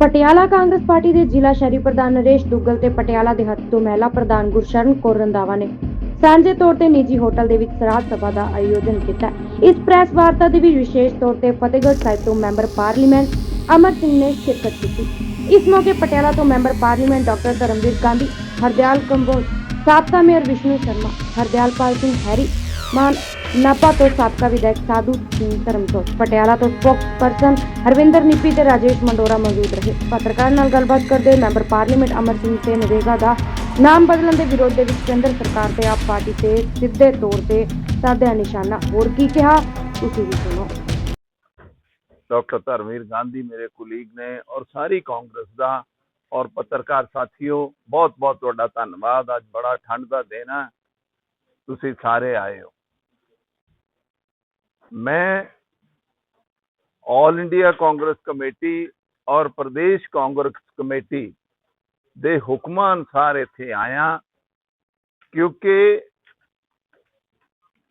Patiala Congress party ਦੇ ਜ਼ਿਲ੍ਹਾ ਸ਼ਹਿਰੀ ਪ੍ਰਧਾਨ ਨਰੇਸ਼ ਦੁੱਗਲ ਤੇ ਪਟਿਆਲਾ ਦੇ ਹੱਥ ਤੋਂ ਮਹਿਲਾ ਪ੍ਰਧਾਨ ਗੁਰਸ਼ਰਨ ਕੌਰ ਰੰਧਾਵਾ ਨੇ ਸਾਂਝੇ ਤੌਰ ਤੇ ਨਿੱਜੀ ਹੋਟਲ ਦੇ ਵਿੱਚ ਸਰਾਧ ਸਭਾ ਦਾ ਆਯੋਜਨ ਕੀਤਾ। ਇਸ ਪ੍ਰੈਸ ਵਾਰਤਾ ਦੇ ਵਿੱਚ ਵਿਸ਼ੇਸ਼ ਤੌਰ ਤੇ ਫਤਿਹਗੜ੍ਹ ਸਾਹਿਬ ਤੋਂ ਮੈਂਬਰ ਪਾਰਲੀਮੈਂਟ ਅਮਰ ਸਿੰਘ ਨੇ ਸ਼ਿਰਕਤ ਕੀਤੀ। ਇਸ ਮੌਕੇ ਪਟਿਆਲਾ ਤੋਂ member parliament doctor Dharamvir Gandhi, Hardyal Kamboj, ਸਾਬਕਾ ਮੇਅਰ ਵਿਸ਼ਨੂੰ ਸ਼ਰਮਾ ਹਰਦਿਆਲ ਪਾਲ ਸਿੰਘ ਹੈਰੀ, ਮਾਨ ਨਾਪਾ ਤੋਂ ਸਾਬਕਾ ਵਿਧਾਇਕ ਸਾਧੂ ਸਿੰਘ ਧਰਮਸੋਤ ਪਟਿਆਲਾ ਤੋਂ ਸਪੋਕਸ ਹਰਵਿੰਦਰ ਨਿੱਪੀ ਤੇ ਰਾਜੇਸ਼ ਮੰਡੋਰਾ ਮੌਜੂਦ ਰਹੇ। ਪੱਤਰਕਾਰ ਨਾਲ ਗੱਲਬਾਤ ਕਰਦੇ ਮੈਂਬਰ ਪਾਰਲੀਮੈਂਟ ਅਮਰ ਸਿੰਘ ਤੇ ਨਰੇਗਾ ਦਾ ਨਾਮ ਬਦਲਣ ਦੇ ਵਿਰੋਧ ਦੇ ਵਿੱਚ ਕੇਂਦਰ ਸਰਕਾਰ ਤੇ ਆਪ ਪਾਰਟੀ ਤੇ ਸਿੱਧੇ ਤੌਰ ਤੇ ਸਾਧਿਆ ਨਿਸ਼ਾਨਾ। ਹੋਰ ਕੀ ਕਿਹਾ, ਤੁਸੀਂ ਵੀ ਸੁਣੋ। ਡਾਕਟਰ ਧਰਮਵੀਰ ਗਾਂਧੀ ਮੇਰੇ ਕੁਲੀਗ ਨੇ ਔਰ ਸਾਰੀ ਕਾਂਗਰਸ ਦਾ। ਔਰ ਪੱਤਰਕਾਰ ਸਾਥੀਓ ਬਹੁਤ ਬਹੁਤ ਤੁਹਾਡਾ ਧੰਨਵਾਦ। ਅੱਜ ਬੜਾ ਠੰਡ ਦਾ ਦਿਨ ਹੈ ਤੁਸੀਂ ਸਾਰੇ ਆਏ ਹੋ ਮੈਂ ਆਲ ਇੰਡੀਆ ਕਾਂਗਰਸ ਕਮੇਟੀ ਔਰ ਪ੍ਰਦੇਸ਼ ਕਾਂਗਰਸ ਕਮੇਟੀ ਦੇ ਹੁਕਮਾਂ ਅਨੁਸਾਰ ਇੱਥੇ ਆਇਆ ਕਿਉਂਕਿ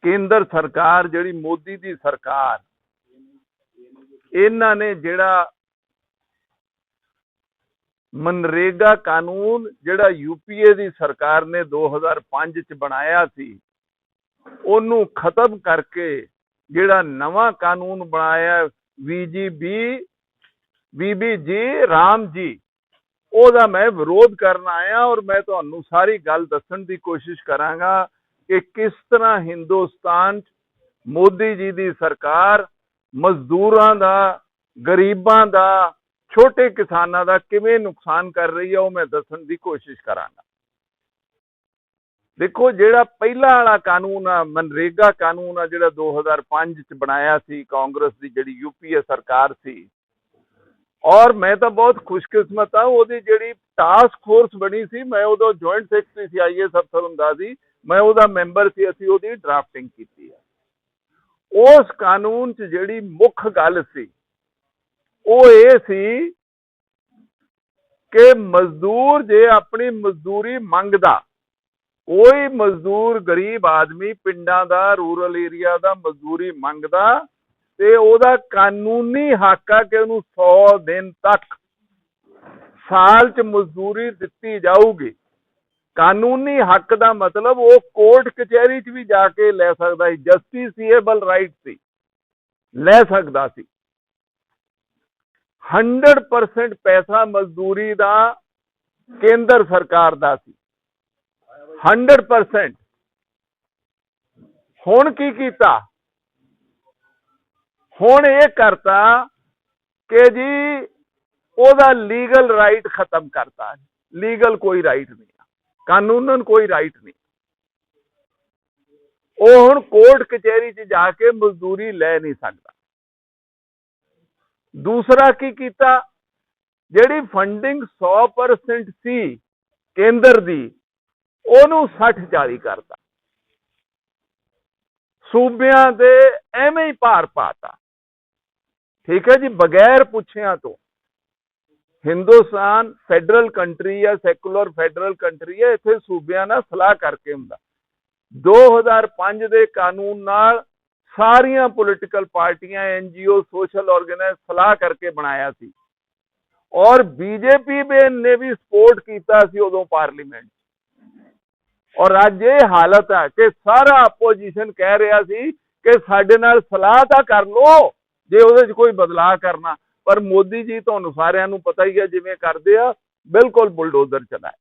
ਕੇਂਦਰ ਸਰਕਾਰ ਜਿਹੜੀ ਮੋਦੀ ਦੀ ਸਰਕਾਰ ਇਹਨਾਂ ਨੇ ਜਿਹੜਾ ਮਨਰੇਗਾ ਕਾਨੂੰਨ ਜਿਹੜਾ ਯੂਪੀਏ ਦੀ ਸਰਕਾਰ ਨੇ 2005 ਚ ਬਣਾਇਆ ਸੀ ਉਹਨੂੰ ਖਤਮ ਕਰਕੇ ਜਿਹੜਾ ਨਵਾਂ ਕਾਨੂੰਨ ਬਣਾਇਆ ਵੀਜੀਬੀ ਬੀਬੀਜੀ ਰਾਮ ਜੀ, ਉਹਦਾ ਮੈਂ ਵਿਰੋਧ ਕਰਨ ਆਇਆ ਔਰ ਮੈਂ ਤੁਹਾਨੂੰ ਸਾਰੀ ਗੱਲ ਦੱਸਣ ਦੀ ਕੋਸ਼ਿਸ਼ ਕਰਾਂਗਾ ਕਿ ਕਿਸ ਤਰ੍ਹਾਂ ਹਿੰਦੁਸਤਾਨ 'ਚ ਮੋਦੀ ਜੀ ਦੀ ਸਰਕਾਰ ਮਜ਼ਦੂਰਾਂ ਦਾ, ਗਰੀਬਾਂ ਦਾ, ਛੋਟੇ ਕਿਸਾਨਾਂ ਦਾ ਕਿਵੇਂ ਨੁਕਸਾਨ ਕਰ ਰਹੀ ਹੈ, ਉਹ ਮੈਂ ਦੱਸਣ ਦੀ ਕੋਸ਼ਿਸ਼ ਕਰਾਂਗਾ। ਦੇਖੋ, ਜਿਹੜਾ ਪਹਿਲਾ ਵਾਲਾ ਕਾਨੂੰਨ ਆ, ਮਨਰੇਗਾ ਕਾਨੂੰਨ ਆ, ਜਿਹੜਾ 2005 ਚ ਬਣਾਇਆ ਸੀ, ਕਾਂਗਰਸ ਦੀ ਜਿਹੜੀ ਯੂਪੀਏ ਸਰਕਾਰ ਸੀ, ਔਰ ਮੈਂ ਤਾਂ ਬਹੁਤ ਖੁਸ਼ਕਿਸਮਤ ਆ, ਉਹਦੀ ਜਿਹੜੀ ਟਾਸਕ ਫੋਰਸ ਬਣੀ ਸੀ, ਮੈਂ ਉਦੋਂ ਜੁਆਇੰਟ ਸੈਕਟਰੀ ਸੀ ਆਈਐਸ ਅਫਸਰ ਹੁੰਦਾ ਸੀ, ਮੈਂ ਉਹਦਾ ਮੈਂਬਰ ਸੀ, ਅਸੀਂ ਉਹਦੀ ਡਰਾਫਟਿੰਗ ਕੀਤੀ ਆ। ਉਸ ਕਾਨੂੰਨ 'ਚ ਜਿਹੜੀ ਮੁੱਖ ਗੱਲ ਸੀ, ਉਹ ਇਹ ਸੀ ਕਿ ਮਜ਼ਦੂਰ ਜੇ ਆਪਣੀ ਮਜ਼ਦੂਰੀ ਮੰਗਦਾ ਕੋਈ ਮਜ਼ਦੂਰ ਗਰੀਬ ਆਦਮੀ ਪਿੰਡਾਂ ਦਾ ਰੂਰਲ ਏਰੀਆ ਦਾ ਮਜ਼ਦੂਰੀ ਮੰਗਦਾ ਤੇ ਉਹਦਾ ਕਾਨੂੰਨੀ ਹੱਕ ਆ ਕਿ ਉਹਨੂੰ 100 ਦਿਨ ਤੱਕ ਸਾਲ 'ਚ ਮਜ਼ਦੂਰੀ ਦਿੱਤੀ ਜਾਊਗੀ। ਕਾਨੂੰਨੀ ਹੱਕ ਦਾ ਮਤਲਬ ਉਹ ਕੋਰਟ ਕਚਹਿਰੀ 'ਚ ਵੀ ਜਾ ਕੇ ਲੈ ਸਕਦਾ ਸੀ ਜਸਟਿਸਏਬਲ ਰਾਈਟ ਸੀ, ਲੈ ਸਕਦਾ ਸੀ। 100% ਪੈਸਾ ਮਜ਼ਦੂਰੀ ਦਾ ਕੇਂਦਰ ਸਰਕਾਰ ਦਾ ਸੀ। 100% ਹੁਣ ਕੀ ਕੀਤਾ? ਹੁਣ ਇਹ ਕਰਤਾ ਕਿ ਜੀ ਉਹਦਾ ਲੀਗਲ ਰਾਈਟ ਖਤਮ ਕਰਤਾ। ਲੀਗਲ ਕੋਈ ਰਾਈਟ ਨਹੀਂ ਕਾਨੂੰਨਨ ਕੋਈ ਰਾਈਟ ਨਹੀਂ। ਉਹ ਹੁਣ ਕੋਰਟ ਕਚਹਿਰੀ 'ਚ ਜਾ ਕੇ ਮਜ਼ਦੂਰੀ ਲੈ ਨਹੀਂ ਸਕਦਾ। ਦੂਸਰਾ ਕੀ ਕੀਤਾ? ਜਿਹੜੀ ਫੰਡਿੰਗ 100% ਸੀ ਕੇਂਦਰ ਦੀ ਉਹਨੂੰ 60 40 ਕਰਤਾ। ਸੂਬਿਆਂ ਦੇ ਐਵੇਂ ਹੀ ਭਾਰ ਪਾਤਾ। ਠੀਕ ਹੈ ਜੀ, ਬਗੈਰ ਪੁੱਛਿਆਂ ਤੋਂ। ਹਿੰਦੁਸਤਾਨ ਫੈਡਰਲ ਕੰਟਰੀ ਹੈ, ਸੈਕੂਲਰ ਫੈਡਰਲ ਕੰਟਰੀ ਹੈ, ਇੱਥੇ ਸੂਬਿਆਂ ਨਾਲ ਸਲਾਹ ਕਰਕੇ ਹੁੰਦਾ। 2005 ਦੇ ਕਾਨੂੰਨ ਨਾਲ ਸਾਰੀਆਂ ਪੋਲੀਟੀਕਲ ਪਾਰਟੀਆਂ ਐਨਜੀਓ ਸੋਸ਼ਲ ਆਰਗੇਨਾਈਜ਼ ਸਲਾਹ ਕਰਕੇ ਬਣਾਇਆ ਸੀ। ਔਰ ਬੀਜੇਪੀ ਨੇ ਵੀ ਸਪੋਰਟ ਕੀਤਾ ਸੀ ਉਦੋਂ ਪਾਰਲੀਮੈਂਟ ਔਰ ਅੱਜ ਇਹ ਹਾਲਤ ਹੈ ਕਿ ਸਾਰਾ ਆਪੋਜੀਸ਼ਨ ਕਹਿ ਰਿਹਾ ਸੀ ਕਿ ਸਾਡੇ ਨਾਲ ਸਲਾਹ ਤਾਂ ਕਰ ਲੋ ਜੇ ਉਹਦੇ 'ਚ ਕੋਈ ਬਦਲਾਅ ਕਰਨਾ। ਪਰ ਮੋਦੀ ਜੀ, ਤੁਹਾਨੂੰ ਸਾਰਿਆਂ ਨੂੰ ਪਤਾ ਹੀ ਹੈ ਜਿਵੇਂ ਕਰਦੇ ਆ, ਬਿਲਕੁਲ ਬੁਲਡੋਜ਼ਰ ਚਲਾਏ।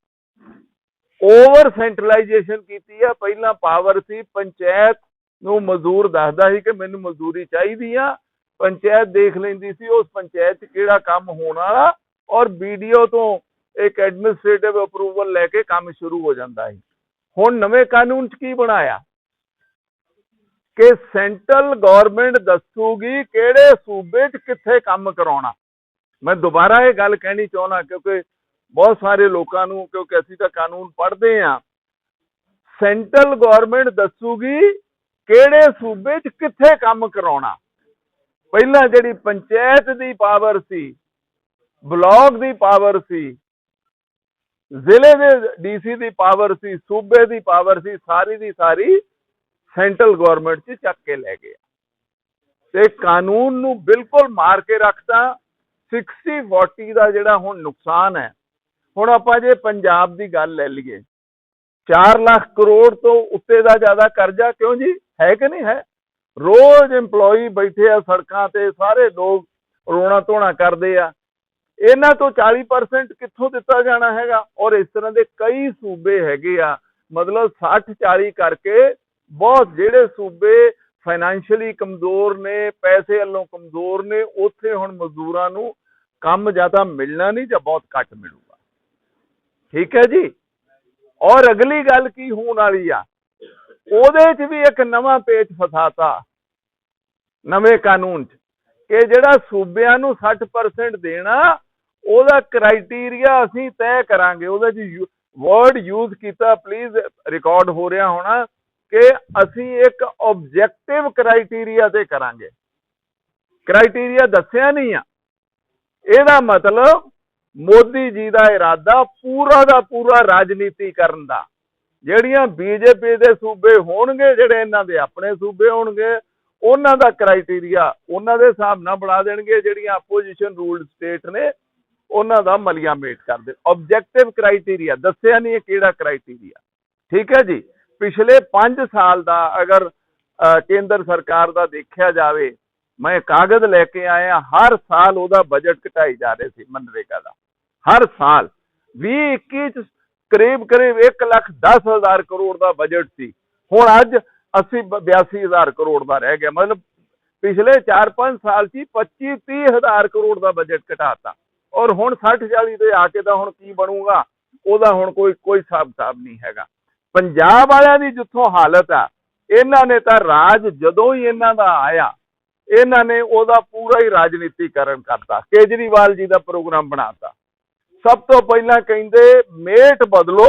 ਓਵਰ ਸੈਂਟਰਲਾਈਜੇਸ਼ਨ ਕੀਤੀ ਆ। ਪਹਿਲਾਂ ਪਾਵਰ ਸੀ, ਪੰਚਾਇਤ ਨੂੰ ਮਜ਼ਦੂਰ ਦੱਸਦਾ ਸੀ ਕਿ ਮੈਨੂੰ ਮਜ਼ਦੂਰੀ ਚਾਹੀਦੀ ਆ। ਪੰਚਾਇਤ ਦੇਖ ਲੈਂਦੀ ਸੀ ਉਸ ਪੰਚਾਇਤ 'ਚ ਕਿਹੜਾ ਕੰਮ ਹੋਣ ਵਾਲਾ। ਔਰ ਵੀਡੀਓ ਤੋਂ ਇੱਕ ਐਡਮਿਨਿਸਟ੍ਰੇਟਿਵ ਅਪਰੂਵਲ ਲੈ ਕੇ ਕੰਮ ਸ਼ੁਰੂ ਹੋ ਜਾਂਦਾ ਸੀ। ਹੁਣ ਨਵੇਂ ਕਾਨੂੰਨ 'ਚ ਕੀ ਬਣਾਇਆ? ਕਿ ਸੈਂਟਰਲ ਗਵਰਨਮੈਂਟ ਦੱਸੂਗੀ ਕਿਹੜੇ ਸੂਬੇ 'ਚ ਕਿੱਥੇ ਕੰਮ ਕਰਾਉਣਾ। ਮੈਂ ਦੁਬਾਰਾ ਇਹ ਗੱਲ ਕਹਿਣੀ ਚਾਹੁੰਦਾ, ਕਿਉਂਕਿ ਬਹੁਤ ਸਾਰੇ ਲੋਕਾਂ ਨੂੰ, ਕਿਉਂਕਿ ਅਸੀਂ ਤਾਂ ਕਾਨੂੰਨ ਪੜ੍ਹਦੇ ਆ ਸੈਂਟਰਲ ਗਵਰਨਮੈਂਟ ਦੱਸੂਗੀ ਕਿਹੜੇ ਸੂਬੇ 'ਚ ਕਿੱਥੇ ਕੰਮ ਕਰਾਉਣਾ। ਪਹਿਲਾਂ ਜਿਹੜੀ ਪੰਚਾਇਤ ਦੀ ਪਾਵਰ ਸੀ, ਬਲਾਕ ਦੀ ਪਾਵਰ ਸੀ ਜ਼ਿਲ੍ਹੇ ਦੇ ਡੀਸੀ ਦੀ ਪਾਵਰ ਸੀ, ਸੂਬੇ ਦੀ ਪਾਵਰ ਸੀ, ਸਾਰੀ ਦੀ ਸਾਰੀ ਸੈਂਟਰਲ ਗਵਰਨਮੈਂਟ 'ਚ ਚੱਕ ਕੇ ਲੈ ਗਏ ਤੇ ਕਾਨੂੰਨ ਨੂੰ ਬਿਲਕੁਲ ਮਾਰ ਕੇ ਰੱਖਤਾ 60 40 ਦਾ ਜਿਹੜਾ ਹੁਣ ਨੁਕਸਾਨ ਹੈ। ਹੁਣ ਆਪਾਂ ਜੇ ਪੰਜਾਬ ਦੀ ਗੱਲ ਲੈ ਲਈਏ 4 ਲੱਖ ਕਰੋੜ ਤੋਂ ਉੱਤੇ ਦਾ ਜ਼ਿਆਦਾ ਕਰਜ਼ਾ ਕਿਉਂ ਜੀ? ਹੈ ਕਿ ਨਹੀਂ ਹੈ? ਰੋਜ਼ EMPLOYE ਬੈਠੇ ਆ ਸੜਕਾਂ ਤੇ, ਸਾਰੇ ਲੋਕ ਰੋਣਾ ਧੋਣਾ ਕਰਦੇ ਆ। ਇਹਨਾਂ ਤੋਂ 40% ਕਿੱਥੋਂ ਦਿੱਤਾ ਜਾਣਾ ਹੈਗਾ? ਔਰ ਇਸ ਤਰ੍ਹਾਂ ਦੇ ਕਈ ਸੂਬੇ ਹੈਗੇ ਆ, ਮਤਲਬ 60 40 ਕਰਕੇ ਬਹੁਤ ਜਿਹੜੇ ਸੂਬੇ ਫਾਈਨੈਂਸ਼ੀਅਲੀ ਕਮਜ਼ੋਰ ਨੇ, ਪੈਸੇ ਵੱਲੋਂ ਕਮਜ਼ੋਰ ਨੇ, ਉੱਥੇ ਹੁਣ ਮਜ਼ਦੂਰਾਂ ਨੂੰ ਕੰਮ ਜ਼ਿਆਦਾ ਮਿਲਣਾ ਨਹੀਂ ਜਾਂ ਬਹੁਤ ਘੱਟ ਮਿਲੂਗਾ। ਠੀਕ ਹੈ ਜੀ? ਔਰ ਅਗਲੀ ਗੱਲ ਕੀ ਹੋਣ ਵਾਲੀ ਆ? ਉਹਦੇ 'ਚ ਵੀ ਇੱਕ ਨਵਾਂ ਪੇਚ ਫਸਾਤਾ, ਨਵੇਂ ਕਾਨੂੰਨ 'ਚ, ਕਿ ਜਿਹੜਾ ਸੂਬਿਆਂ ਨੂੰ 60% ਦੇਣਾ ਉਹਦਾ ਕ੍ਰਾਈਟੇਰੀਆ ਅਸੀਂ ਤੈਅ ਕਰਾਂਗੇ, ਉਹਦੇ 'ਚ ਵਰਡ ਯੂਜ਼ ਕੀਤਾ ਪਲੀਜ਼ ਰਿਕਾਰਡ ਹੋ ਰਿਹਾ ਹੋਣਾ ਕਿ ਅਸੀਂ ਇੱਕ ਆਬਜੈਕਟਿਵ ਕ੍ਰਾਈਟੇਰੀਆ ਤੇ ਕਰਾਂਗੇ। ਕ੍ਰਾਈਟੇਰੀਆ ਦੱਸਿਆ ਨਹੀਂ ਆ। ਇਹਦਾ ਮਤਲਬ ਮੋਦੀ ਜੀ ਦਾ ਇਰਾਦਾ ਪੂਰਾ ਦਾ ਪੂਰਾ ਰਾਜਨੀਤੀ ਕਰਨ ਦਾ। ਜਿਹੜੀਆਂ ਬੀਜੇਪੀ ਦੇ ਸੂਬੇ ਹੋਣਗੇ, ਜਿਹੜੇ ਇਹਨਾਂ ਦੇ ਆਪਣੇ ਸੂਬੇ ਹੋਣਗੇ, ਉਹਨਾਂ ਦਾ ਕ੍ਰਾਈਟੇਰੀਆ ਉਹਨਾਂ ਦੇ ਹਿਸਾਬ ਨਾਲ ਬਣਾ ਦੇਣਗੇ, ਜਿਹੜੀਆਂ ਆਪੋਜੀਸ਼ਨ ਰੂਲਡ ਸਟੇਟ ਨੇ ਉਹਨਾਂ ਦਾ ਮਲੀਆ ਮੇਟ ਕਰ ਦੇ। ਆਬਜੈਕਟਿਵ ਕ੍ਰਾਈਟੇਰੀਆ ਦੱਸਿਆ ਨਹੀਂ ਇਹ ਕਿਹੜਾ ਕ੍ਰਾਈਟੇਰੀਆ ਠੀਕ ਹੈ ਜੀ? ਪਿਛਲੇ 5 ਸਾਲ ਦਾ ਅਗਰ ਕੇਂਦਰ ਸਰਕਾਰ ਦਾ ਦੇਖਿਆ ਜਾਵੇ, ਮੈਂ ਕਾਗਜ਼ ਲੈ ਕੇ ਆਇਆ, ਹਰ ਸਾਲ ਉਹਦਾ ਬਜਟ ਘਟਾਈ ਜਾ ਰਹੇ ਸੀ ਮਨਰੇਗਾ ਦਾ। ਹਰ ਸਾਲ। 20 21 ਚ ਕਰੀਬ ਕਰੀਬ 1 ਲੱਖ 10 ਹਜ਼ਾਰ ਕਰੋੜ ਦਾ ਬਜਟ ਸੀ। ਹੁਣ ਅੱਜ 80 82 ਹਜ਼ਾਰ ਕਰੋੜ ਦਾ ਰਹਿ ਗਿਆ। ਮਤਲਬ ਪਿਛਲੇ 4-5 ਸਾਲ 'ਚ 25 30 ਹਜ਼ਾਰ ਕਰੋੜ ਦਾ ਬਜਟ ਘਟਾਤਾ। ਔਰ ਹੁਣ 60 40 ਤੇ ਆ ਕੇ ਤਾਂ ਹੁਣ ਕੀ ਬਣੂਗਾ? ਉਹਦਾ ਹੁਣ ਕੋਈ ਕੋਈ ਹਿਸਾਬ ਕਿਤਾਬ ਨਹੀਂ ਹੈਗਾ। ਪੰਜਾਬ ਵਾਲਿਆਂ ਦੀ ਜਿੱਥੋਂ ਹਾਲਤ ਆ ਇਹਨਾਂ ਨੇ ਤਾਂ ਰਾਜ ਜਦੋਂ ਹੀ ਇਹਨਾਂ ਦਾ ਆਇਆ ਇਹਨਾਂ ਨੇ ਉਹਦਾ ਪੂਰਾ ਹੀ ਰਾਜਨੀਤੀਕਰਨ ਕਰਤਾ ਕੇਜਰੀਵਾਲ ਜੀ ਦਾ ਪ੍ਰੋਗਰਾਮ ਬਣਾਤਾ। ਸਭ ਤੋਂ ਪਹਿਲਾਂ ਕਹਿੰਦੇ ਮੇਟ ਬਦਲੋ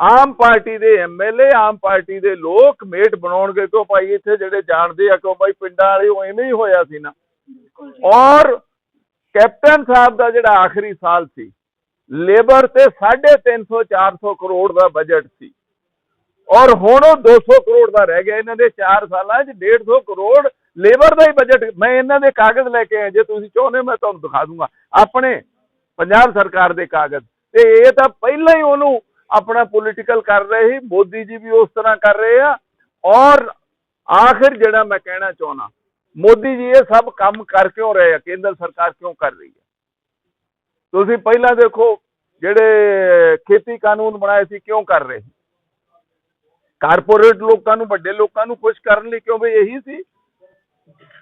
ਆਮ ਪਾਰਟੀ ਦੇ ਐਮਐਲਏ ਆਮ ਪਾਰਟੀ ਦੇ ਲੋਕ ਮੇਟ ਬਣਾਉਣਗੇ ਕਿਉਂ ਭਾਈ? ਇੱਥੇ ਜਿਹੜੇ ਜਾਣਦੇ ਆ ਕਿਉਂ ਭਾਈ? ਪਿੰਡਾਂ ਵਾਲੇ ਉਹ ਐਵੇਂ ਹੀ ਹੋਇਆ ਸੀ ਨਾ। ਔਰ ਕੈਪਟਨ ਸਾਹਿਬ ਦਾ ਜਿਹੜਾ ਆਖਰੀ ਸਾਲ ਸੀ, ਲੇਬਰ ਤੇ 350 400 ਕਰੋੜ ਦਾ ਬਜਟ ਸੀ। ਔਰ ਹੁਣ ਉਹ 200 ਕਰੋੜ ਦਾ ਰਹਿ ਗਿਆ, ਇਹਨਾਂ ਦੇ 4 ਸਾਲਾਂ 'ਚ 150 ਕਰੋੜ ਲੇਬਰ ਦਾ ਹੀ ਬਜਟ। ਮੈਂ ਇਹਨਾਂ ਦੇ ਕਾਗਜ਼ ਲੈ ਕੇ ਆਇਆ, ਜੇ ਤੁਸੀਂ ਚਾਹੁੰਦੇ ਮੈਂ ਤੁਹਾਨੂੰ ਦਿਖਾ ਦੂੰਗਾ। ਆਪਣੇ ਪੰਜਾਬ ਸਰਕਾਰ ਦੇ ਕਾਗਜ਼। ਤੇ ਇਹ ਤਾਂ ਪਹਿਲਾਂ ਹੀ ਉਹਨੂੰ ਆਪਣਾ ਪੋਲੀਟੀਕਲ ਕਰ ਰਹੇ ਸੀ, ਮੋਦੀ ਜੀ ਵੀ ਉਸ ਤਰ੍ਹਾਂ ਕਰ ਰਹੇ ਆ। ਔਰ ਆਖਿਰ ਜਿਹੜਾ ਮੈਂ ਕਹਿਣਾ ਚਾਹੁੰਦਾ ਮੋਦੀ ਜੀ ਇਹ ਸਭ ਕੰਮ ਕਰ ਕਿਉਂ ਰਹੇ ਆ, ਕੇਂਦਰ ਸਰਕਾਰ ਕਿਉਂ ਕਰ ਰਹੀ ਹੈ? ਤੁਸੀਂ ਪਹਿਲਾਂ ਦੇਖੋ, ਜਿਹੜੇ ਖੇਤੀ ਕਾਨੂੰਨ ਬਣਾਏ ਸੀ, ਕਿਉਂ ਕਰ ਰਹੇ? ਕਾਰਪੋਰੇਟ ਲੋਕਾਂ ਨੂੰ, ਵੱਡੇ ਲੋਕਾਂ ਨੂੰ ਖੁਸ਼ ਕਰਨ ਲਈ ਕਿਉਂ ਵੀ ਇਹੀ ਸੀ?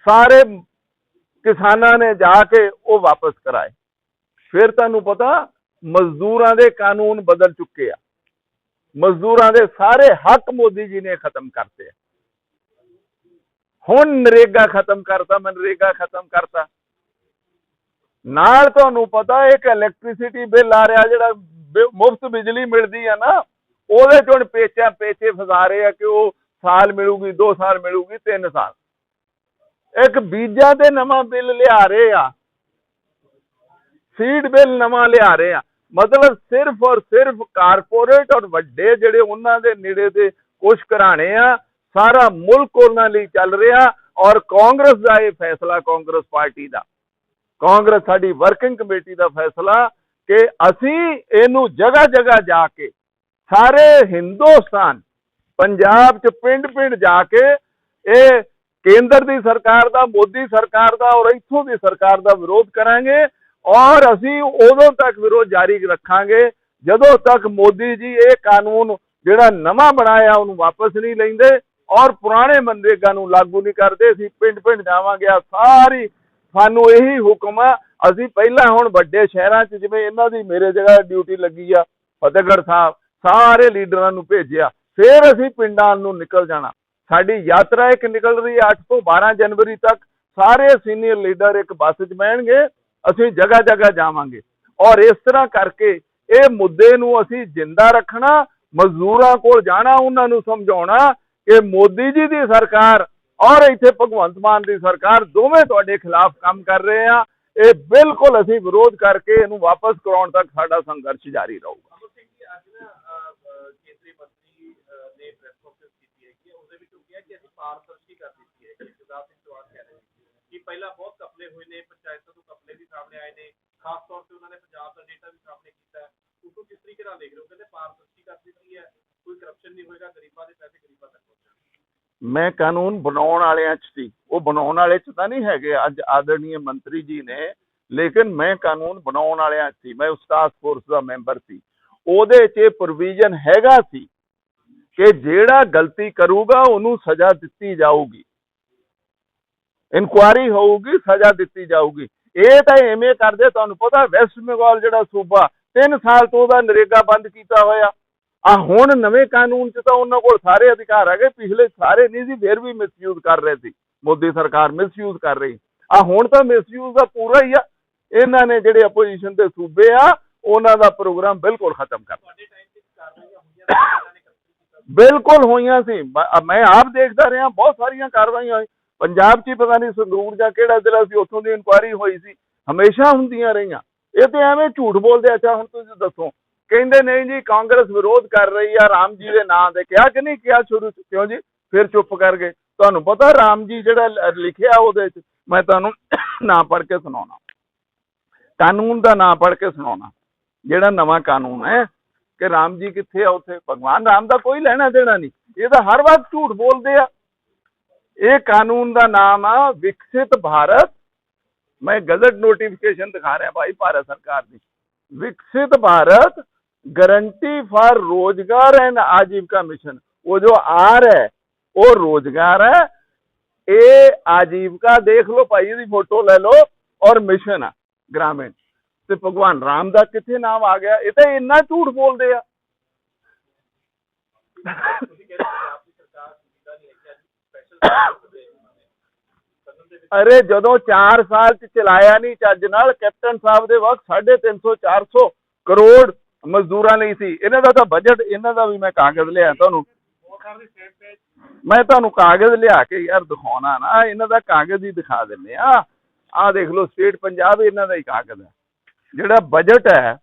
ਸਾਰੇ ਕਿਸਾਨਾਂ ਨੇ ਜਾ ਕੇ ਉਹ ਵਾਪਸ ਕਰਾਏ। ਫਿਰ ਤੁਹਾਨੂੰ ਪਤਾ, ਮਜ਼ਦੂਰਾਂ ਦੇ ਕਾਨੂੰਨ ਬਦਲ ਚੁੱਕੇ ਆ। ਮਜ਼ਦੂਰਾਂ ਦੇ ਸਾਰੇ ਹੱਕ ਮੋਦੀ ਜੀ ਨੇ ਖਤਮ ਕਰਤੇ ਆ। ਹੁਣ ਨਰੇਗਾ ਖਤਮ ਕਰਤਾ ਮਨਰੇਗਾ ਖਤਮ ਕਰਤਾ। ਨਾਲ ਤੁਹਾਨੂੰ ਪਤਾ, ਇੱਕ ਇਲੈਕਟ੍ਰਿਸਿਟੀ ਬਿੱਲ ਆ ਰਿਹਾ, ਜਿਹੜਾ ਮੁਫਤ ਬਿਜਲੀ ਮਿਲਦੀ ਆ ਨਾ, ਉਹਦੇ ਚੋਂ ਹੁਣ ਪੇਚੇ ਫਸਾ ਰਹੇ ਆ ਕਿ ਉਹ ਸਾਲ ਮਿਲੂਗੀ 2 ਸਾਲ ਮਿਲੂਗੀ 3 ਸਾਲ। ਇੱਕ ਬੀਜਾਂ ਤੇ ਨਵਾਂ ਬਿੱਲ ਲਿਆ ਰਹੇ ਆ। ਸੀਡ ਬਿੱਲ ਨਵਾਂ ਲਿਆ ਰਹੇ ਆ। ਮਤਲਬ ਸਿਰਫ ਔਰ ਸਿਰਫ ਕਾਰਪੋਰੇਟ ਔਰ ਵੱਡੇ ਜਿਹੜੇ ਉਹਨਾਂ ਦੇ ਨੇੜੇ ਦੇ ਕੁਝ ਕਰਾਣੇ ਆ ਸਾਰਾ ਮੁਲਕ ਉਹਨਾਂ ਲਈ ਚੱਲ ਰਿਹਾ ਔਰ ਕਾਂਗਰਸ ਦਾ ਇਹ ਫੈਸਲਾ ਕਾਂਗਰਸ ਪਾਰਟੀ ਦਾ। ਕਾਂਗਰਸ ਸਾਡੀ ਵਰਕਿੰਗ ਕਮੇਟੀ ਦਾ ਫੈਸਲਾ ਕਿ ਅਸੀਂ ਇਹਨੂੰ ਜਗ੍ਹਾ ਜਗ੍ਹਾ ਜਾ ਕੇ, ਸਾਰੇ ਹਿੰਦੁਸਤਾਨ, ਪੰਜਾਬ ਚ ਪਿੰਡ ਪਿੰਡ ਜਾ ਕੇ ਇਹ ਕੇਂਦਰ ਦੀ ਸਰਕਾਰ ਦਾ, ਮੋਦੀ ਸਰਕਾਰ ਦਾ ਔਰ ਇੱਥੋਂ ਦੀ ਸਰਕਾਰ ਦਾ ਵਿਰੋਧ ਕਰਾਂਗੇ ਔਰ ਅਸੀਂ ਉਦੋਂ ਤੱਕ ਵਿਰੋਧ ਜਾਰੀ ਰੱਖਾਂਗੇ ਜਦੋਂ ਤੱਕ ਮੋਦੀ ਜੀ ਇਹ ਕਾਨੂੰਨ ਜਿਹੜਾ ਨਵਾਂ ਬਣਾਇਆ ਉਹਨੂੰ ਵਾਪਸ ਨਹੀਂ ਲੈਂਦੇ। ਔਰ ਪੁਰਾਣੇ ਮਨਰੇਗਾ ਨੂੰ ਲਾਗੂ ਨਹੀਂ ਕਰਦੇ, ਅਸੀਂ ਪਿੰਡ ਪਿੰਡ ਜਾਵਾਂਗੇ ਆ ਸਾਰੀ ਸਾਨੂੰ ਇਹੀ ਹੁਕਮ ਆ। ਅਸੀਂ ਪਹਿਲਾਂ ਹੁਣ ਵੱਡੇ ਸ਼ਹਿਰਾਂ 'ਚ ਜਿਵੇਂ ਇਹਨਾਂ ਦੀ ਮੇਰੇ ਜਗ੍ਹਾ ਡਿਊਟੀ ਲੱਗੀ ਆ, ਫਤਿਹਗੜ੍ਹ ਸਾਹਿਬ, ਸਾਰੇ ਲੀਡਰਾਂ ਨੂੰ ਭੇਜਿਆ। ਫਿਰ ਅਸੀਂ ਪਿੰਡਾਂ ਨੂੰ ਨਿਕਲ ਜਾਣਾ। ਸਾਡੀ ਯਾਤਰਾ ਇੱਕ ਨਿਕਲ ਰਹੀ ਹੈ 8 ਤੋਂ 12 ਜਨਵਰੀ ਤੱਕ। ਸਾਰੇ ਸੀਨੀਅਰ ਲੀਡਰ ਇੱਕ ਬੱਸ 'ਚ ਬਹਿਣਗੇ, ਅਸੀਂ ਜਗ੍ਹਾ ਜਗ੍ਹਾ ਜਾਵਾਂਗੇ। ਔਰ ਇਸ ਤਰ੍ਹਾਂ ਕਰਕੇ ਇਹ ਮੁੱਦੇ ਨੂੰ ਅਸੀਂ ਜਿੰਦਾ ਰੱਖਣਾ, ਮਜ਼ਦੂਰਾਂ ਕੋਲ ਜਾਣਾ, ਉਹਨਾਂ ਨੂੰ ਸਮਝਾਉਣਾ ਕਿ ਮੋਦੀ ਜੀ ਦੀ ਸਰਕਾਰ ਔਰ ਇੱਥੇ ਭਗਵੰਤ ਮਾਨ ਦੀ ਸਰਕਾਰ ਦੋਵੇਂ ਤੁਹਾਡੇ ਖਿਲਾਫ ਕੰਮ ਕਰ ਰਹੇ ਆ। ਇਹ ਬਿਲਕੁਲ ਅਸੀਂ ਵਿਰੋਧ ਕਰਕੇ ਇਹਨੂੰ ਵਾਪਸ ਕਰਾਉਣ ਤੱਕ ਸਾਡਾ ਸੰਘਰਸ਼ ਜਾਰੀ ਰਹੂਗਾ। ਪਹਿਲਾਂ ਬਹੁਤ ਕਪਲੇ ਹੋਏ ਨੇ, ਪੰਚਾਇਤਾਂ ਤੋਂ ਕਪਲੇ ਵੀ ਸਾਹਮਣੇ ਆਏ ਨੇ। ਖਾਸ ਤੌਰ ਤੇ ਉਹਨਾਂ ਨੇ ਪੰਜਾਬ ਦਾ ਡੇਟਾ ਵੀ ਸਾਹਮਣੇ ਕੀਤਾ। ਹੈ ਉਸਨੂੰ ਕਿਸ ਤਰੀਕੇ ਨਾਲ ਦੇਖ ਰਹੇ ਹੋ? ਕਹਿੰਦੇ ਪਾਰਦਰਸ਼ੀ ਕਰ ਦਿੱਤੀ ਹੈ। ਕੋਈ ਕਰਪਸ਼ਨ ਨਹੀਂ ਹੋਏਗਾ, ਗਰੀਬਾਂ ਦੇ ਪੈਸੇ ਗਰੀਬਾਂ ਤੱਕ ਮੈਂ ਕਾਨੂੰਨ ਬਣਾਉਣ ਵਾਲਿਆਂ 'ਚ ਸੀ। ਉਹ ਬਣਾਉਣ ਵਾਲੇ 'ਚ ਤਾਂ ਨਹੀਂ ਹੈਗੇ। ਅੱਜ ਆਦਰਣੀय ਮੰਤਰੀ ਜੀ ਨੇ, ਲੇਕਿਨ ਮੈਂ ਕਾਨੂੰਨ ਬਣਾਉਣ ਵਾਲਿਆਂ 'ਚ ਸੀ। ਮੈਂ ਉਸ ਟਾਸਕ ਫੋਰਸ ਦਾ ਮੈਂਬਰ ਸੀ। ਉਹਦੇ 'ਚ ਪ੍ਰੋਵੀਜ਼ਨ ਹੈਗਾ ਸੀ ਕਿ ਜਿਹੜਾ ਗਲਤੀ ਕਰੂਗਾ, ਉਹਨੂੰ ਸਜ਼ਾ ਦਿੱਤੀ ਜਾਊਗੀ। ਇਨਕੁਆਰੀ ਹੋਊਗੀ, ਸਜ਼ਾ ਦਿੱਤੀ ਜਾਊਗੀ। ਇਹ ਤਾਂ ਐਵੇਂ ਕਰਦੇ, ਤੁਹਾਨੂੰ ਪਤਾ, ਵੈਸਟ ਬੰਗਾਲ ਜਿਹੜਾ ਸੂਬਾ 3 ਸਾਲ ਤੋਂ ਉਹਦਾ ਨਰੇਗਾ ਬੰਦ ਕੀਤਾ ਹੋਇਆ। ਆ ਹੁਣ ਨਵੇਂ ਕਾਨੂੰਨ 'ਚ ਤਾਂ ਉਹਨਾਂ ਕੋਲ ਸਾਰੇ ਅਧਿਕਾਰ ਹੈਗੇ, ਪਿਛਲੇ ਸਾਰੇ ਨਹੀਂ ਸੀ, ਫਿਰ ਵੀ ਮਿਸਯੂਜ਼ ਕਰ ਰਹੇ ਸੀ। ਮੋਦੀ ਸਰਕਾਰ ਮਿਸਯੂਜ਼ ਕਰ ਰਹੀ। ਆ ਹੁਣ ਤਾਂ ਮਿਸਯੂਜ਼ ਦਾ ਪੂਰਾ ਹੀ ਆ। ਇਹਨਾਂ ਨੇ ਜਿਹੜੇ ਆਪੋਜੀਸ਼ਨ ਦੇ ਸੂਬੇ ਆ, ਉਹਨਾਂ ਦਾ ਪ੍ਰੋਗਰਾਮ ਬਿਲਕੁਲ ਖਤਮ ਕਰ ਹੋਈਆਂ ਬਿਲਕੁਲ ਹੋਈਆਂ ਸੀ। ਮੈਂ ਆਪ ਦੇਖਦਾ ਰਿਹਾ, ਬਹੁਤ ਸਾਰੀਆਂ ਕਾਰਵਾਈਆਂ ਹੋਈ ਪੰਜਾਬ 'ਚ ਹੀ ਪਤਾ ਨਹੀਂ ਸੰਗਰੂਰ ਜਾਂ ਕਿਹੜਾ ਜ਼ਿਲ੍ਹਾ ਸੀ, ਉੱਥੋਂ ਦੀ ਇਨਕੁਆਇਰੀ ਹੋਈ ਸੀ। ਹਮੇਸ਼ਾ ਹੁੰਦੀਆਂ ਰਹੀਆਂ। ਇਹ ਤੇ ਐਵੇਂ ਝੂਠ ਬੋਲਦੇ ਅੱਛਾ, ਹੁਣ ਤੁਸੀਂ ਦੱਸੋ ਕਹਿੰਦੇ ਨਹੀਂ ਜੀ, ਕਾਂਗਰਸ ਵਿਰੋਧ ਕਰ ਰਹੀ ਆ, ਰਾਮ ਜੀ ਦੇ ਨਾਂ ਦੇ ਕਿਹਾ ਕਿ ਨਹੀਂ, ਕਿਹਾ ਸ਼ੁਰੂ ਚ, ਕਿਉਂ ਜੀ? ਫਿਰ ਚੁੱਪ ਕਰ ਗਏ। ਤੁਹਾਨੂੰ ਪਤਾ ਰਾਮ ਜੀ ਜਿਹੜਾ ਲਿਖਿਆ ਉਹਦੇ ਚ, ਮੈਂ ਤੁਹਾਨੂੰ ਨਾਂ ਪੜ੍ਹ ਕੇ ਸੁਣਾਉਣਾ। ਕਾਨੂੰਨ ਦਾ ਨਾਂ ਪੜ੍ਹ ਕੇ ਸੁਣਾਉਣਾ। ਜਿਹੜਾ ਨਵਾਂ ਕਾਨੂੰਨ ਹੈ ਕਿ ਰਾਮ ਜੀ ਕਿੱਥੇ ਆ ਉੱਥੇ, ਭਗਵਾਨ ਰਾਮ ਦਾ ਕੋਈ ਲੈਣਾ ਦੇਣਾ ਨਹੀਂ। ਇਹ ਤਾਂ ਹਰ ਵਕਤ ਝੂਠ ਬੋਲਦੇ ਆ। ਇਹ ਕਾਨੂੰਨ ਦਾ ਨਾਮ ਆ ਵਿਕਸਿਤ ਭਾਰਤ। ਮੈਂ ਗਲਤ ਨੋਟੀਫਿਕੇਸ਼ਨ ਦਿਖਾ ਰਿਹਾ ਭਾਈ, ਭਾਰਤ ਸਰਕਾਰ ਦੀ। Viksit Bharat guarantee for Rozgar and Ajeevika mission वो जो आर है वो रोजगार है ये आजीविका देख लो भाई ਇਹਦੀ ਫੋਟੋ ਲੈ ਲਓ ਔਰ ਮਿਸ਼ਨ ਆ ਗ੍ਰਾਮੀਣ ਤੇ ਭਗਵਾਨ ਰਾਮ ਦਾ ਕਿੱਥੇ ਨਾਮ ਆ ਗਿਆ ਇਹ ਤਾਂ ਇੰਨਾ ਝੂਠ ਬੋਲਦੇ ਆ ਤੁਸੀਂ ਕਹਿੰਦੇ ਪੰਜਾਬ ਦੀ ਸਰਕਾਰ ਸੁਵਿਧਾ ਨਹੀਂ ਹੈ ਕਿ ਸਪੈਸ਼ਲ ਦੇ ਸਦਨ ਦੇ ਵਿੱਚ ਅਰੇ ਜਦੋਂ 4 ਸਾਲ ਚ ਚਲਾਇਆ ਨਹੀਂ ਚੱਜ ਨਾਲ ਕੈਪਟਨ ਸਾਹਿਬ ਦੇ ਵਕਤ 350 400 ਕਰੋੜ ਮਜ਼ਦੂਰਾਂ ਲਈ ਸੀ। ਇਹਨਾਂ ਦਾ ਤਾਂ ਬਜਟ ਇਹਨਾਂ ਦਾ ਵੀ ਮੈਂ ਕਾਗਜ਼ ਲਿਆ ਤੁਹਾਨੂੰ। ਮੈਂ ਤੁਹਾਨੂੰ ਕਾਗਜ਼ ਲਿਆ ਕੇ ਯਾਰ ਦਿਖਾਉਣਾ ਨਾ ਇਹਨਾਂ ਦਾ ਕਾਗਜ਼ ਹੀ ਦਿਖਾ ਦਿੰਨੇ ਆ। ਆਹ ਦੇਖ ਲਓ, ਸਟੇਟ ਪੰਜਾਬ ਇਹਨਾਂ ਦਾ ਹੀ ਕਾਗਜ਼ ਹੈ। ਜਿਹੜਾ ਬਜਟ ਹੈ,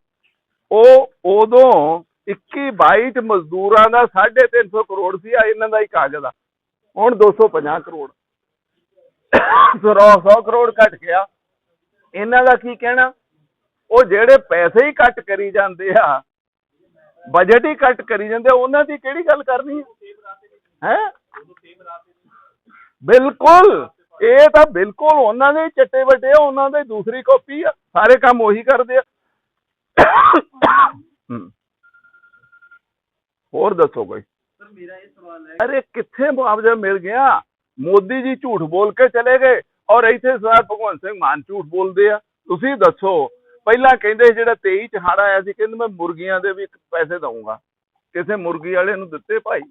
ਉਹ ਉਦੋਂ 21 ਬਾਈਟ ਮਜ਼ਦੂਰਾਂ ਦਾ 350 ਕਰੋੜ ਸੀ ਆ ਇਹਨਾਂ ਦਾ ਹੀ ਕਾਗਜ਼ ਆ। ਹੁਣ 250 ਕਰੋੜ। 100 100 ਕਰੋੜ ਘਟ ਗਿਆ। ਇਹਨਾਂ ਦਾ ਕੀ ਕਹਿਣਾ? ਉਹ ਜਿਹੜੇ ਪੈਸੇ ਹੀ ਕੱਟ ਕਰੀ ਜਾਂਦੇ ਆ ਬਜਟ ਹੀ ਕੱਟ ਕਰੀ ਜਾਂਦੇ ਆ, ਉਹਨਾਂ ਦੀ ਕਿਹੜੀ ਗੱਲ ਕਰਨੀ ਹੈ? ਹੈ? ਬਿਲਕੁਲ। ਇਹ ਤਾਂ ਬਿਲਕੁਲ ਉਹਨਾਂ ਦੇ ਚੱਟੇ ਵੱਡੇ ਆ ਉਹਨਾਂ ਦੇ ਦੂਸਰੀ ਕਾਪੀ ਆ ਸਾਰੇ ਕੰਮ ਉਹੀ ਕਰਦੇ ਆ। ਹੋਰ ਦੱਸੋ ਕੋਈ? ਸਰ ਮੇਰਾ ਇਹ ਸਵਾਲ ਹੈ ਅਰੇ ਕਿੱਥੇ ਮੁਆਵਜ਼ਾ ਮਿਲ ਗਿਆ? ਮੋਦੀ ਜੀ ਝੂਠ ਬੋਲ ਕੇ ਚਲੇ ਗਏ ਔਰ ਇੱਥੇ ਸਰਦਾਰ ਭਗਵੰਤ ਸਿੰਘ ਮਾਨ ਝੂਠ ਬੋਲਦੇ ਆ। ਤੁਸੀਂ ਦੱਸੋ ਪਹਿਲਾਂ ਕਹਿੰਦੇ ਜਿਹੜਾ 23 ਚ ਹੜ ਆਇਆ ਸੀ, ਕਹਿੰਦੇ ਮੈਂ ਮੁਰਗੀਆਂ ਦੇ ਵੀ ਪੈਸੇ ਦਊਂਗਾ। ਕਿਸੇ ਮੁਰਗੀ ਵਾਲੇ ਨੂੰ ਦਿੱਤੇ ਭਾਈ,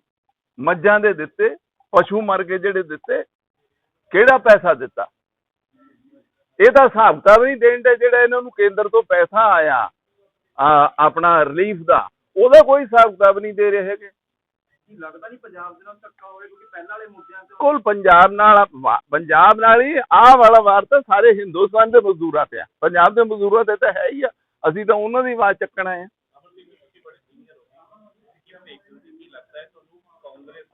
ਮੱਝਾਂ ਦੇ ਦਿੱਤੇ, ਪਸ਼ੂ ਮਰ ਗਏ ਜਿਹੜੇ ਦਿੱਤੇ, ਕਿਹੜਾ ਪੈਸਾ ਦਿੱਤਾ? ਇਹਦਾ ਹਿਸਾਬ ਕਿਤਾਬ ਨਹੀਂ ਦੇਣ ਦੇ, ਜਿਹੜਾ ਇਹਨਾਂ ਨੂੰ ਕੇਂਦਰ ਤੋਂ ਪੈਸਾ ਆਇਆ ਆਪਣਾ ਰਿਲੀਫ ਦਾ, ਉਹਦਾ ਕੋਈ ਹਿਸਾਬ ਕਿਤਾਬ ਨਹੀਂ ਦੇ ਰਹੇ ਹੈਗੇ। ਲੱਗਦਾ ਨਹੀਂ ਪੰਜਾਬ ਦੇ ਨਾਲ ਧੱਕਾ ਹੋਵੇ ਕਿਉਂਕਿ ਪਹਿਲਾਂ ਵਾਲੇ ਮੁੱਦਿਆਂ ਤੇ ਬਿਲਕੁਲ ਪੰਜਾਬ ਨਾਲ ਵਾ- ਪੰਜਾਬ ਨਾਲ ਹੀ ਆਹ ਵਾਲਾ ਵਾਰ ਤਾਂ ਸਾਰੇ ਹਿੰਦੁਸਤਾਨ ਦੇ ਮਜ਼ਦੂਰਾਂ ਤੇ ਆ। ਪੰਜਾਬ ਦੇ ਮਜ਼ਦੂਰਾਂ ਤੇ ਤਾਂ ਹੈ ਹੀ ਆ। ਅਸੀਂ ਤਾਂ ਉਹਨਾਂ ਦੀ ਆਵਾਜ਼ ਚੱਕਣਾ ਹੈ। ਕੀ ਲੱਗਦਾ ਹੈ ਤੁਹਾਨੂੰ ਕਾਂਗਰਸ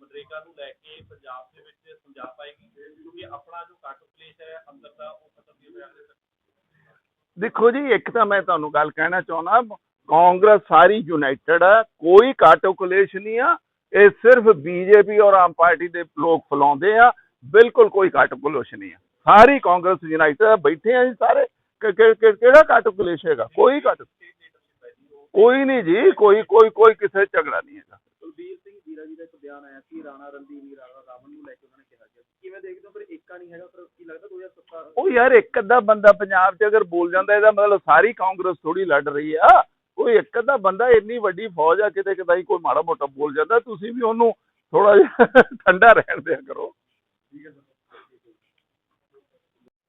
ਮਨਰੇਗਾ ਨੂੰ ਲੈ ਕੇ ਪੰਜਾਬ ਦੇ ਵਿੱਚ ਸਮਝਾ ਪਾਏਗੀ? ਕਿਉਂਕਿ ਆਪਣਾ ਜੋ ਕੱਟ ਪਲੇਸ ਹੈ ਅੰਦਰ ਦਾ ਉਹ ਖਤਮ ਨਹੀਂ ਹੋਇਆ। ਹਾਲੇ ਤੱਕ ਦੇਖੋ ਜੀ ਇੱਕ ਤਾਂ ਮੈਂ ਤੁਹਾਨੂੰ ਗੱਲ ਕਹਿਣਾ ਚਾਹੁੰਦਾ ਕਾਂਗਰਸ ਸਾਰੀ ਯੂਨਾਈਟਿਡ ਹੈ ਕੋਈ ਕਾਟੋਕੁਲੇਸ਼ ਨਹੀਂ ਆ ਇਹ ਸਿਰਫ ਬੀਜੇਪੀ ਔਰ ਆਮ ਪਾਰਟੀ ਦੇ ਲੋਕ ਫਲਾਉਂਦੇ ਆ ਬਿਲਕੁਲ ਕੋਈ ਕਾਟੋਕੁਲੇਸ਼ ਨਹੀਂ ਆ। ਸਾਰੀ ਕਾਂਗਰਸ ਯੂਨਾਈਟਿਡ ਬੈਠੇ ਆ ਜੀ ਸਾਰੇ ਕਿਹੜਾ ਕਾਟੋਕੁਲੇਸ਼ ਹੈਗਾ? ਕੋਈ ਕਾਟੋ ਕੋਈ ਨਹੀਂ ਜੀ ਕੋਈ ਕੋਈ ਕੋਈ ਕਿਸੇ ਝਗੜਾ ਨਹੀਂ ਹੈਗਾ। ਕੁਲਬੀਰ ਸਿੰਘ ਜੀਰਾ ਜੀ ਦਾ ਇੱਕ ਬਿਆਨ ਆਇਆ ਸੀ ਰਾਣਾ ਰਣਦੀਪ ਰਾਣਾ ਰਾਵਣ ਨੂੰ ਲੈ ਕੇ ਉਹਨਾਂ ਨੇ ਕਿਹਾ ਗਿਆ ਕਿਵੇਂ ਦੇਖਦੇ ਹੋ ਫਿਰ ਏਕਾ ਨਹੀਂ ਹੈਗਾ ਫਿਰ ਕੀ ਲੱਗਦਾ 2017 ਉਹ ਯਾਰ ਇੱਕ ਅੱਧਾ ਬੰਦਾ ਪੰਜਾਬ 'ਚ ਅਗਰ ਬੋਲ ਜਾਂਦਾ ਇਹਦਾ ਮਤਲਬ ਸਾਰੀ ਕਾਂਗਰਸ ਥੋੜੀ ਲੜ ਰਹੀ ਆ। ਕੋਈ ਇੱਕ ਅੱਧਾ ਬੰਦਾ ਇੰਨੀ ਵੱਡੀ ਫੌਜ ਆ, ਕਿਤੇ ਕਿਤੇ ਕੋਈ ਮਾੜਾ ਮੋਟਾ ਬੋਲ ਜਾਂਦਾ, ਤੁਸੀਂ ਵੀ ਉਹਨੂੰ ਥੋੜਾ ਜਿਹਾ ਠੰਡਾ ਰਹਿਣ ਦਿਆ ਕਰੋ।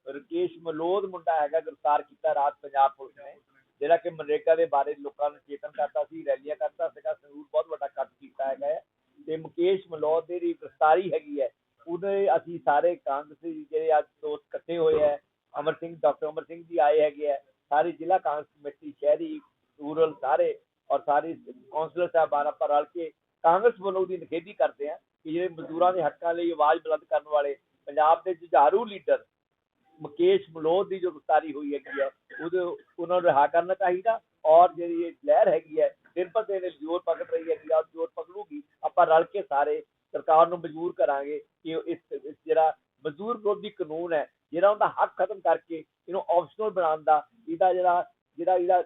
ਰਕੇਸ਼ ਮਲੋਦ ਮੁੰਡਾ ਹੈਗਾ, ਗ੍ਰਿਫਤਾਰ ਕੀਤਾ ਰਾਤ ਪੰਜਾਬ ਪੁਲਿਸ ਨੇ, ਜਿਹੜਾ ਕਿ ਮਨਰੇਗਾ ਦੇ ਬਾਰੇ ਲੋਕਾਂ ਨੂੰ ਚੇਤਨ ਕਰਦਾ ਸੀ, ਰੈਲੀਆਂ ਕਰਦਾ ਸੀਗਾ, ਸੰਗਰੂਰ ਬਹੁਤ ਵੱਡਾ ਕੱਟ ਕੀਤਾ ਹੈਗਾ ਤੇ ਮੁਕੇਸ਼ ਮਲੋਦ ਦੀ ਜਿਹੜੀ ਗ੍ਰਿਫਤਾਰੀ ਹੈਗੀ ਹੈ, ਉਹਦੇ ਅਸੀਂ ਸਾਰੇ ਕਾਂਗਰਸੀ ਜਿਹੜੇ ਅੱਜ ਦੋਸਤ ਇਕੱਠੇ ਹੋਏ ਹੈ, ਅਮਰ ਸਿੰਘ, ਡਾਕਟਰ ਅਮਰ ਸਿੰਘ ਜੀ ਆਏ ਹੈਗੇ ਹੈ। ਸਾਰੇ ਜ਼ਿਲ੍ਹਾ ਕਾਂਗਰਸ ਕਮੇਟੀ, ਸ਼ਹਿਰੀ ਰੂਰਲ ਸਾਰੇ ਔਰ ਸਾਰੀ ਕੌਂਸਲਰ ਸਾਹਿਬਾਨ ਆਪਾਂ ਰਲ ਕੇ ਕਾਂਗਰਸ ਵੱਲੋਂ ਦੀ ਨਿਖੇਧੀ ਕਰਦੇ ਆ ਕਿ ਜਿਹੜੇ ਮਜ਼ਦੂਰਾਂ ਦੇ ਹੱਕਾਂ ਲਈ ਆਵਾਜ਼ ਬੁਲੰਦ ਕਰਨ ਵਾਲੇ ਪੰਜਾਬ ਦੇ ਜੁਝਾਰੂ ਲੀਡਰ ਮੁਕੇਸ਼ ਮਲੋਹ ਦੀ ਜੋ ਗ੍ਰਿਫਤਾਰੀ ਹੋਈ ਹੈਗੀ ਹੈ, ਉਹਦੇ ਉਹਨਾਂ ਨੂੰ ਰਿਹਾ ਕਰਨਾ ਚਾਹੀਦਾ ਔਰ ਜਿਹੜੀ ਇਹ ਲਹਿਰ ਹੈਗੀ ਹੈ ਦਿਨ ਪਰ ਦਿਨ ਜ਼ੋਰ ਪਕੜ ਰਹੀ ਹੈਗੀ ਆ ਜ਼ੋਰ ਪਕੜੂਗੀ, ਆਪਾਂ ਰਲ ਕੇ ਸਾਰੇ ਸਰਕਾਰ ਨੂੰ ਮਜਬੂਰ ਕਰਾਂਗੇ ਕਿ ਇਸ ਜਿਹੜਾ ਮਜ਼ਦੂਰ ਵਿਰੋਧੀ ਕਾਨੂੰਨ ਹੈ, ਜਿਹੜਾ ਉਹਦਾ ਹੱਕ ਖਤਮ ਕਰਕੇ ਇਹਨੂੰ ਆਪਸ਼ਨਲ ਬਣਾਉਣ ਦਾ, ਇਹਦਾ ਜਿਹੜਾ ਜਿਹੜਾ ਇਹਦਾ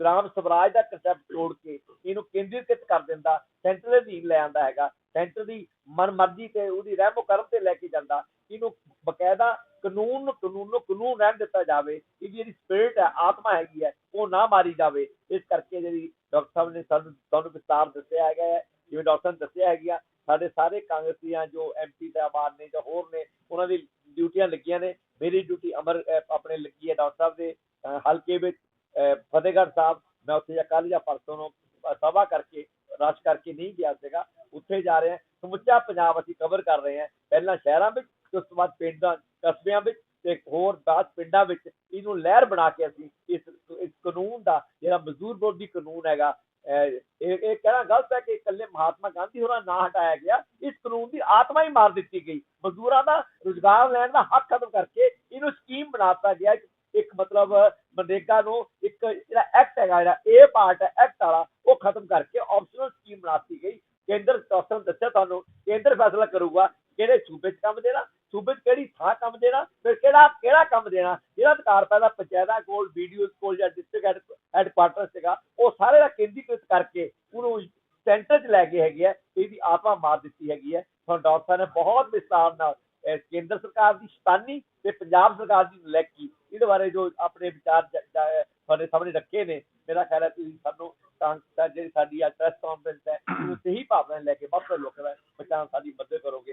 ਗ੍ਰਾਮ ਸਵਰਾਜ ਦਾ ਕਨਸੈਪਟ ਤੋੜ ਕੇ ਇਹਨੂੰ ਕੇਂਦਰੀਕ੍ਰਿਤ ਕਰ ਦਿੰਦਾ ਸੈਂਟਰ ਦੇ ਅਧੀਨ ਲੈ ਆਂਦਾ ਹੈਗਾ ਸੈਂਟਰ ਦੀ ਮਨਮਰਜ਼ੀ ਤੇ ਉਹਦੀ ਰਹਿਮੋ ਕਰਮ ਤੇ ਲੈ ਕੇ ਜਾਂਦਾ, ਇਹਨੂੰ ਬਕਾਇਦਾ ਕਾਨੂੰਨ ਨੂੰ ਕਾਨੂੰਨ ਨੂੰ ਕਾਨੂੰਨ ਰਹਿਣ ਦਿੱਤਾ ਜਾਵੇ ਇਹਦੀ ਜਿਹੜੀ ਸਪਿਰਿਟ ਹੈ, ਆਤਮਾ ਹੈਗੀ ਹੈ, ਉਹ ਨਾ ਮਾਰੀ ਜਾਵੇ, ਇਸ ਕਰਕੇ ਜਿਹੜੀ ਡਾਕਟਰ ਸਾਹਿਬ ਨੇ ਸਾਨੂੰ ਤੁਹਾਨੂੰ ਵਿਸਤਾਰ ਦੱਸਿਆ ਹੈਗਾ ਹੈ, ਜਿਵੇਂ ਡਾਕਟਰ ਨੇ ਦੱਸਿਆ ਹੈਗਾ ਸਾਡੇ ਸਾਰੇ ਕਾਂਗਰਸੀਆਂ ਜੋ ਐਮਪੀ ਸਾਹਿਬਾਨ ਨੇ ਜਾਂ ਹੋਰ ਨੇ, ਉਹਨਾਂ ਦੀ ਡਿਊਟੀਆਂ ਲੱਗੀਆਂ ਨੇ, ਮੇਰੀ ਡਿਊਟੀ ਅਮਰ ਆਪਣੇ ਲੱਗੀ ਹੈ ਡਾਕਟਰ ਸਾਹਿਬ ਦੇ ਹਲਕੇ ਵਿੱਚ ਫਤਿਹਗੜ੍ਹ ਸਾਹਿਬ ਮੈਂ ਉੱਥੇ ਜਾਂ ਕੱਲ੍ਹ ਜਾਂ ਪਰਸੋਂ ਨੂੰ ਸਭਾ ਕਰਕੇ ਰਸ਼ ਕਰਕੇ ਨਹੀਂ ਗਿਆ ਸੀਗਾ ਉੱਥੇ ਜਾ ਰਹੇ ਹਾਂ ਸਮੁੱਚਾ ਪੰਜਾਬ ਅਸੀਂ ਕਵਰ ਕਰ ਰਹੇ ਹਾਂ ਪਹਿਲਾਂ ਸ਼ਹਿਰਾਂ ਵਿੱਚ ਉਸ ਤੋਂ ਬਾਅਦ ਪਿੰਡਾਂ ਕਸਬਿਆਂ ਵਿੱਚ ਤੇ ਹੋਰ ਬਾਅਦ ਪਿੰਡਾਂ ਵਿੱਚ ਇਹਨੂੰ ਲਹਿਰ ਬਣਾ ਕੇ ਅਸੀਂ ਇਸ ਇਸ ਕਾਨੂੰਨ ਦਾ ਜਿਹੜਾ ਮਜ਼ਦੂਰ ਵਿਰੋਧੀ ਕਾਨੂੰਨ ਹੈਗਾ ਅਹ, ਇਹ ਇਹ ਕਹਿਣਾ ਗਲਤ ਹੈ ਕਿ ਇਕੱਲੇ ਮਹਾਤਮਾ ਗਾਂਧੀ ਹੋਰਾਂ ਨਾ ਹਟਾਇਆ ਗਿਆ ਇਸ ਕਾਨੂੰਨ ਦੀ ਆਤਮਾ ਹੀ ਮਾਰ ਦਿੱਤੀ ਗਈ ਮਜ਼ਦੂਰਾਂ ਦਾ ਰੁਜ਼ਗਾਰ ਲੈਣ ਦਾ ਹੱਕ ਖਤਮ ਕਰਕੇ ਇਹਨੂੰ ਸਕੀਮ ਬਣਾਤਾ ਗਿਆ ਇੱਕ- ਮਤਲਬ ਮਨਰੇਗਾ ਨੂੰ ਜਿਹੜਾ ਐਕਟ ਹੈਗਾ, ਜਿਹੜਾ ਇਹ ਪਾਰਟ ਹੈ ਐਕਟ ਵਾਲਾ, ਉਹ ਖਤਮ ਕਰਕੇ ਆਪਸ਼ਨਲ ਸਕੀਮ ਬਣਾਤੀ ਗਈ। ਕੇਂਦਰ ਸ਼ਾਸਨ ਦੱਸਿਆ ਤੁਹਾਨੂੰ, ਕੇਂਦਰ ਫੈਸਲਾ ਕਰੂਗਾ ਕਿਹੜੇ ਸੂਬੇ 'ਚ ਕੰਮ ਦੇਣਾ, ਸੂਬੇ 'ਚ ਕਿਹੜੀ ਥਾਂ ਕੰਮ ਦੇਣਾ, ਫਿਰ ਕਿਹੜਾ ਕਿਹੜਾ ਕੰਮ ਦੇਣਾ, ਜਿਹੜਾ ਅਧਿਕਾਰ ਪੈਦਾ ਪੰਚਾਇਤਾਂ ਕੋਲ ਵੀਡੀਓ ਕੋਲ ਜਾਂ ਡਿਸਟ੍ਰਿਕਟ ਹੈਡਕੁਆਟਰ ਸੀਗਾ ਉਹ ਸਾਰੇ ਦਾ ਕੇਂਦਰੀਕ੍ਰਿਤ ਕਰਕੇ ਉਹਨੂੰ ਸੈਂਟਰ 'ਚ ਲੈ ਕੇ ਹੈਗੇ ਹੈ ਇਹਦੀ ਆਤਮਾ ਮਾਰ ਦਿੱਤੀ ਹੈਗੀ ਹੈ। ਤੁਹਾਨੂੰ ਡਾਕਟਰ ਸਾਹਿਬ ਨੇ ਬਹੁਤ ਵਿਸਤਾਰ ਨਾਲ ਕੇਂਦਰ ਸਰਕਾਰ ਦੀ ਸ਼ਤਾਨੀ ਤੇ ਪੰਜਾਬ ਸਰਕਾਰ ਦੀ ਨਲੈਕੀ ਇਹਦੇ ਬਾਰੇ ਜੋ ਆਪਣੇ ਵਿਚਾਰ ਤੁਹਾਡੇ ਸਾਹਮਣੇ ਰੱਖੇ ਨੇ। ਮੇਰਾ ਖਿਆਲ ਹੈ ਤੁਸੀਂ ਸਾਨੂੰ ਤਾਂ ਜਿਹੜੀ ਸਾਡੀ ਅੱਜ ਪ੍ਰੈਸ ਕਾਨਫਰੰਸ ਹੈ ਉਹਨੂੰ ਸਹੀ ਭਾਵਨਾ ਲੈ ਕੇ ਬਹੁਤ ਤੋਂ ਲੋਕਾਂ ਦਾ ਬਚਾਉਣ ਸਾਡੀ ਮਦਦ ਕਰੋਗੇ।